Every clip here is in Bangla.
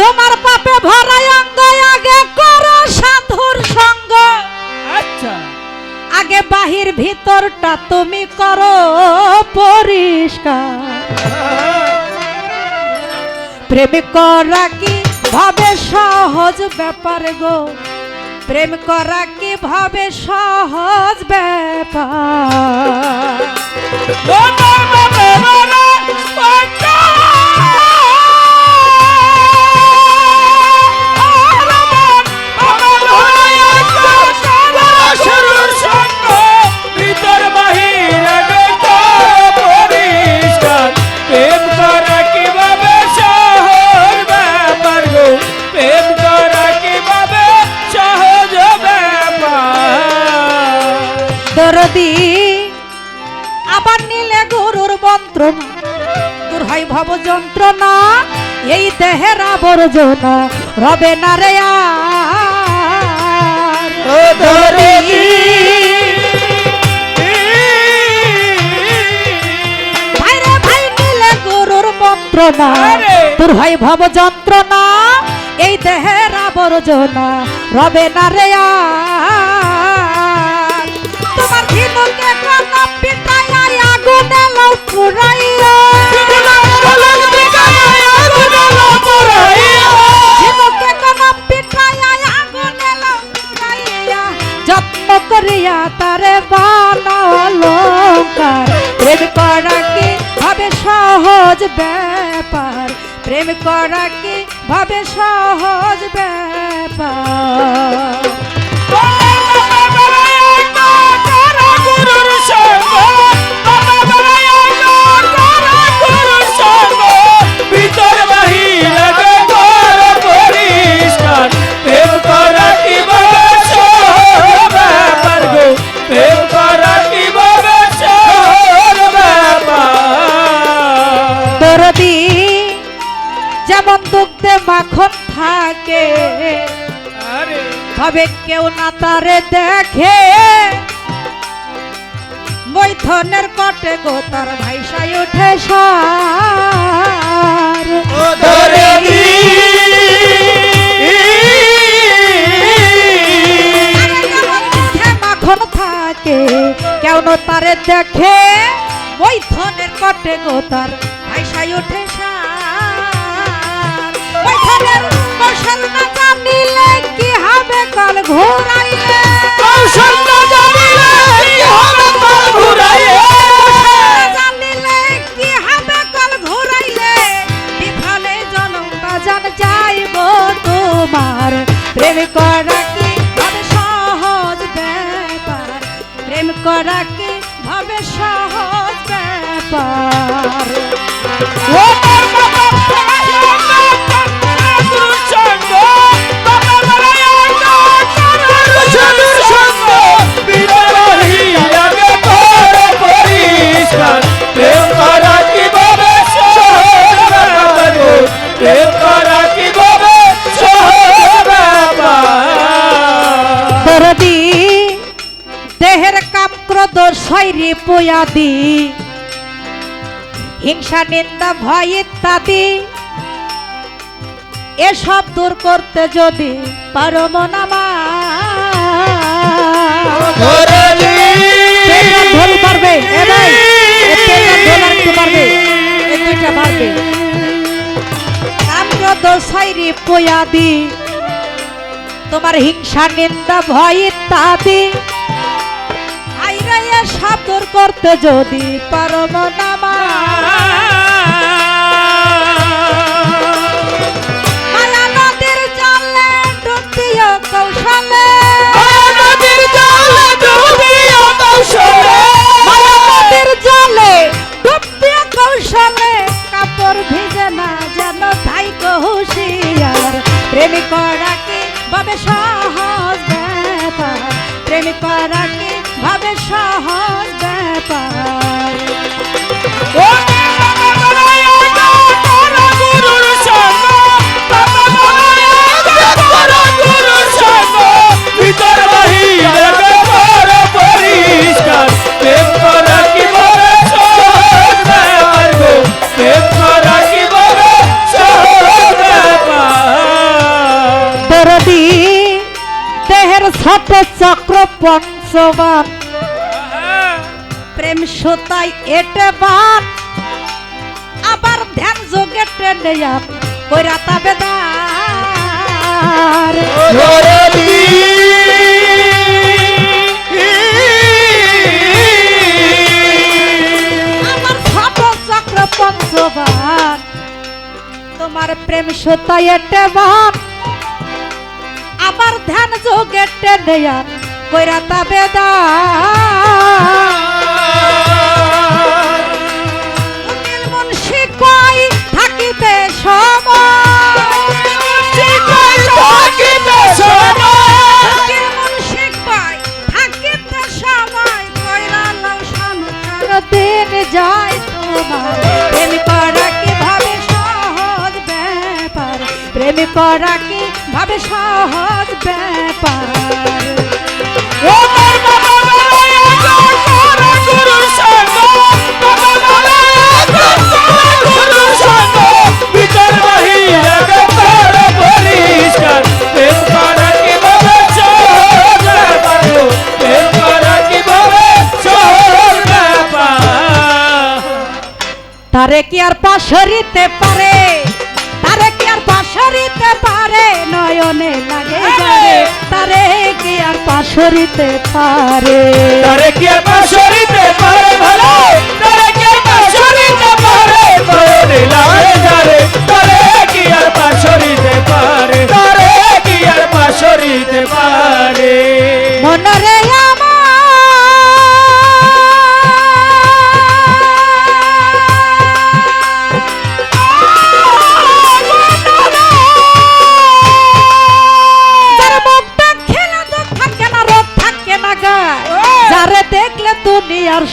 তোমার পাপে ভরাই অঙ্গ আগে করো সাধুর সঙ্গ। আচ্ছা। আগে বাহির ভিতরটা তুমি করো পরিষ্কার। প্রেম করা কি ভাবে সহজ ব্যাপার গো? প্রেম করা কি ভাবে সহজ ব্যাপার? দরদি। আবার নিলে গরুর মন্ত্রণা দূর হয় ভব যন্ত্রণা এই দেহের আবর্জনা। রবে না রে মন্ত্রণা আরে! হয় ভব যন্ত্রণা এই দেহের আবর্জনা। রবে না রে আর। তারে অলঙ্কার প্রেম করা কি ভাবে সহজ ব্যাপার? প্রেম করা কি ভাবে সহজ ব্যাপার? আরে। ভাবে কেউ না তারে দেখে। মৈথনের কটে গো তার ভাইসাই উঠে সার। মাখন থাকে কেউ না তারে দেখে। মৈথনের কটে গো তার ভাইসাই উঠে জানিলে কি হবে কাল ঘোরাইলে? কৌশল জানিলে কি হবে কাল ঘুরাইয়ে জানিলে কি হবে কাল ঘুরাইলে? বিফলে জনম বাজান যাইব তোমার। প্রেম করা কি ভাবে সহজ ব্যাপার? প্রেম করা কি ভাবে সহজ ব্যাপার? শৈরী পুয়াদি হিংসা নিন্দা এসব দূর করতে যদি পারো মনামা ঢোল পারবে তোমার হিংসা নিন্দা ভয় ইত্যাদি। আইরাইয়া সাবধান করতে যদি পারো মনামা মায়া নদীর জলে কৌশলে। নদীর জলে ডুবিও কৌশলে। মায়া নদীর জলে ডুবিও কৌশলে। কাপড় ভিজে না যেন তাই ভাবে ছোট চক্র পঞ্চবান প্রেম সুতাই এটে বান আবার ধ্যান যোগে টেনে আমার ছোট চক্র পঞ্চবান তোমার প্রেম সুতাই এটে বান আবার ধ্যান যোগে টেনে যান কইরা উকিল মুন্সি কই যায় তোমার। প্রেম করা সহজ ব্যাপার? প্রেম করা কি ভাবে সহজ ব্যাপার। তারে কি আর পাশরিতে পারে? পাশরিতে পারে, নয়নে লাগে যারে তারে কি আর পাশরিতে পারে? তারে কি আর পাশরিতে পারে ভালো? তারে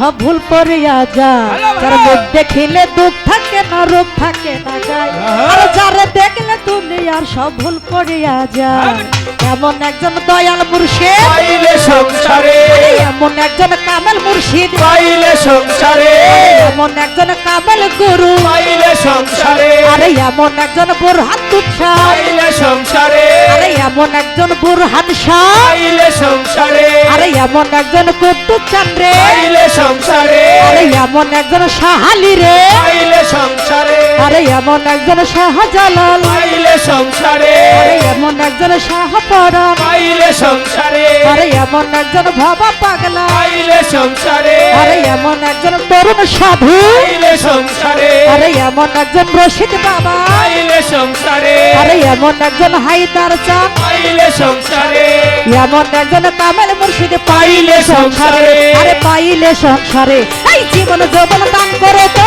সব ভুল করিয়া যা। যার মুখ দেখিলে দুঃখ থাকে না রূপ থাকে না গায় আর যারে দেখলে দুনিয়ার সব ভুল করিয়া যায়। এমন একজন দয়াল মুর্শিদ। পাইলে সংসারে। এমন একজন কামেল মুর্শিদ। পাইলে সংসারে। এমন একজন কামেল গুরু। পাইলে সংসারে। আরে এমন একজন বুরহান তুৎসা পাইলে সংসারে। আরে এমন একজন বুরহান শাহ। পাইলে সংসারে। আরে এমন একজন কুতুব চান্দ্রে। পাইলে সংসারে। আরে এমন একজন শাহালি রে। পাইলে সংসারে। আরে এমন একজন শাহজালাল। পাইলে সংসারে। আরে এমন একজন শাহপরাণ। পাইলে সংসারে। আরে এমন একজন ভাবা পাগলা। পাইলে সংসারে। আরে এমন একজন তরুণ সাধু। পাইলে সংসারে। আরে এমন একজন রশিদ বাবা। পাইলে সংসারে। আরে এমন একজন হাইদার চাঁদ। পাইলে সংসারে। এমন একজন কামেল মুর্শিদ। পাইলে সংসারে। আরে পাইলে সংসারে। এই জীবন যৌবন দান করো তো।